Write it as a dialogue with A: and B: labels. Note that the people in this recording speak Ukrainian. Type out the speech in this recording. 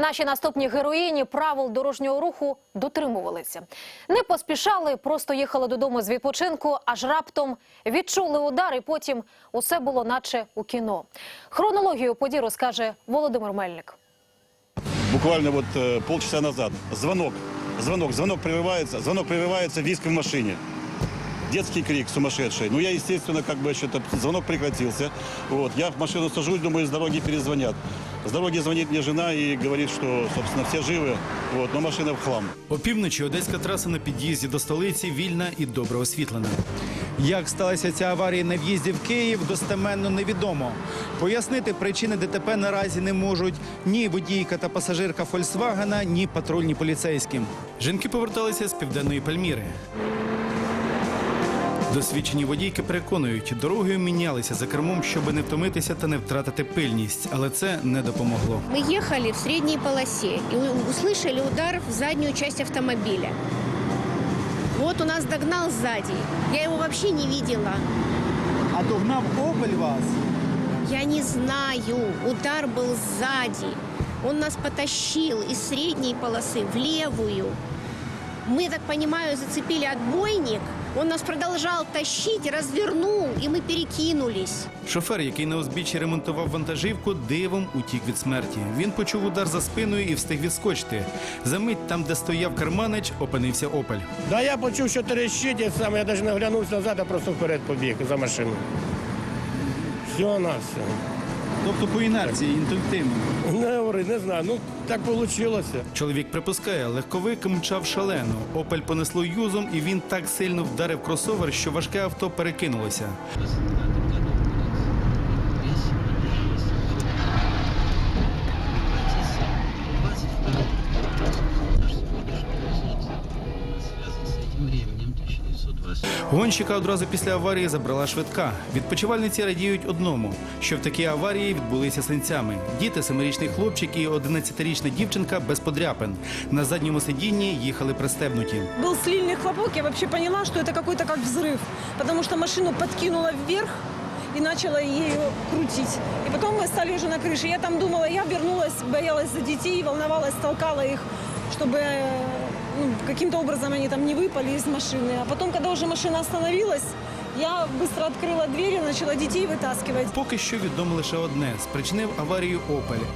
A: Наші наступні героїні правил дорожнього руху дотримувалися. Не поспішали, просто їхали додому з відпочинку, аж раптом відчули удар, і потім усе було наче у кіно. Хронологію подій розкаже Володимир Мельник.
B: Буквально вот э, полчаса назад звонок, звонок, звонок прерывается, звонок прерывается, виск в машине. Детский крик сумасшедший. Ну, я, естественно, как бы что-то, звонок прекратился. Вот, я в машину сажусь, думаю, с дороги перезвонят. С дороги звонит мне жена и говорит, что, собственно, все живы, вот, но машина в хлам.
C: Опівночі одеська траса на під'їзді до столиці вільна і добре освітлена.
D: Як сталася ця аварія на в'їзді в Київ, достеменно невідомо. Пояснити причини ДТП наразі не можуть ні водійка та пасажирка Фольксвагена, ні патрульні поліцейські.
C: Жінки поверталися з південної Пальміри. Досвідчені водійки переконують, дорогою мінялися за кермом, щоб не втомитися та не втратити пильність, але це не допомогло.
E: Мы ехали в средней полосе и у- услышали удар в заднюю часть автомобиля. Вот у нас догнал сзади. Я его вообще не видела.
D: А догнав Опель вас.
E: Я не знаю. Удар был сзади. Он нас потащил из средней полосы в левую. Мы, так понимаю, зацепили отбойник. Он нас продолжал тащить, развернул, и мы перекинулись.
C: Шофер, який на узбіччі ремонтував вантажівку, дивом утік від смерті. Він почув удар за спиною і встиг відскочити. Замить там, де стояв карманич, опинився Опель.
F: Да я почув, що трещить, і сам я навіть не оглянувся назад, а просто вперед побіг за машину. Все на все.
D: Тобто по інерції, інтуїтивно.
F: Не говори, не знаю. Ну так вийшло.
C: Чоловік припускає, легковик мчав шалено. Опель понесло юзом, і він так сильно вдарив кросовер, що важке авто перекинулося. Гонщика одразу після аварії забрала швидка. Відпочивальниці радіють одному, що в такій аварії відбулися синцями. Діти, семирічний хлопчик і 11-річна дівчинка без подряпин. На задньому сидінні їхали пристебнуті.
G: Был сильный хлопок, я вообще поняла, что это какой-то как взрыв, потому что машину подкинула вверх и начала ее крутить. И потом мы стали уже на крыше. Я там думала, я вернулась, боялась за детей, волновалась, толкала их, чтобы э, ну, каким-то образом они там не выпали из машины. А потом, когда уже машина остановилась, я быстро открыла дверь и начала детей вытаскивать.
C: Поки що відомо лише одне: спричинив аварію Опель.